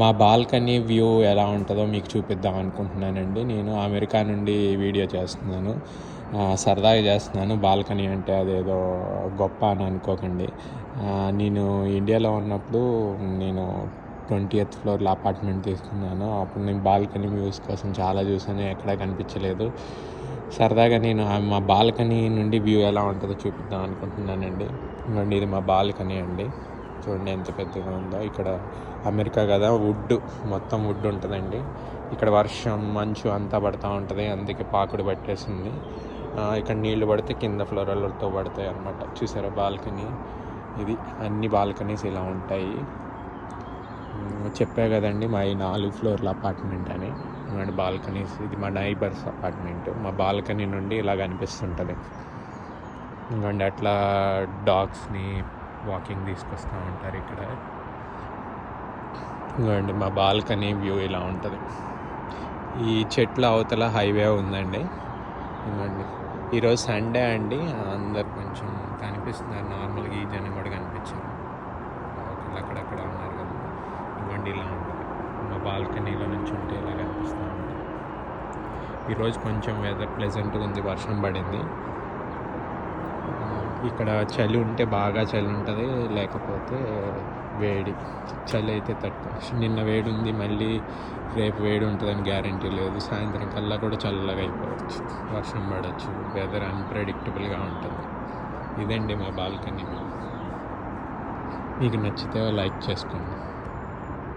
మా balcony view ఎలా ఉంటుందో మీకు చూపిద్దాం అనుకుంటున్నానండి. నేను అమెరికా నుండి వీడియో చేస్తున్నాను. సరదాగా చేస్తున్నాను. బాల్కనీ అంటే అదేదో గొప్ప అని అనుకోకండి. నేను ఇండియాలో ఉన్నప్పుడు నేను ట్వంటీ ఎయిత్ ఫ్లోర్లో అపార్ట్మెంట్ తీసుకున్నాను. అప్పుడు నేను బాల్కనీ వ్యూస్ కోసం చాలా చూసాను ఎక్కడా కనిపించలేదు. సరదాగా నేను మా బాల్కనీ నుండి వ్యూ ఎలా ఉంటుందో చూపిద్దాం అనుకుంటున్నానండి. ఇది మా బాల్కనీ అండి. చూడండి ఎంత పెద్దగా ఉందో. ఇక్కడ అమెరికా కదా వుడ్. మొత్తం వుడ్ ఉంటుందండి. ఇక్కడ వర్షం మంచు అంతా పడుతూ ఉంటుంది. అందుకే పాకుడు పట్టేసింది. ఇక్కడ నీళ్ళు పడితే కింద ఫ్లోరలతో పడతాయి అన్నమాట. చూసారా బాల్కనీ? ఇది అన్ని బాల్కనీస్ ఇలా ఉంటాయి. చెప్పా కదండి మా ఈ నాలుగు ఫ్లోర్ల అపార్ట్మెంట్ అని. ఇలాంటి బాల్కనీస్. ఇది మా నైబర్స్ అపార్ట్మెంట్. మా బాల్కనీ నుండి ఇలా కనిపిస్తుంటుంది. ఇంకోండి అట్లా డాగ్స్ని వాకింగ్ తీసుకొస్తూ ఉంటారు ఇక్కడ. ఇంకోండి మా బాల్కనీ వ్యూ ఇలా ఉంటుంది. ఈ చెట్ల అవతల హైవే ఉందండి. ఇంకోండి ఈరోజు సండే అండి. అందరు కొంచెం కనిపిస్తున్నారు. నార్మల్గా ఈ జనం కూడా కనిపించారు. ఒకళ్ళు అక్కడక్కడ ఉన్నారు కదా. ఇంకోండి ఇలా ఉంటుంది. మా బాల్కనీలో నుంచి ఉంటే ఇలా కనిపిస్తూ ఉంటుంది. ఈరోజు కొంచెం వెదర్ ప్లెజెంట్గా ఉంది వర్షం పడింది. ఇక్కడ చలి ఉంటే బాగా చలి ఉంటుంది లేకపోతే వేడి. చలి అయితే తట్టు నిన్న వేడి ఉంది మళ్ళీ రేపు వేడి ఉంటుందని గ్యారంటీ లేదు. సాయంత్రం కల్లా కూడా చల్లగా అయిపోవచ్చు. వర్షం పడవచ్చు వెదర్ అన్ప్రెడిక్టబుల్గా ఉంటుంది. ఇదండి మా బాల్కనీ మీకు నచ్చితే లైక్ చేసుకోండి.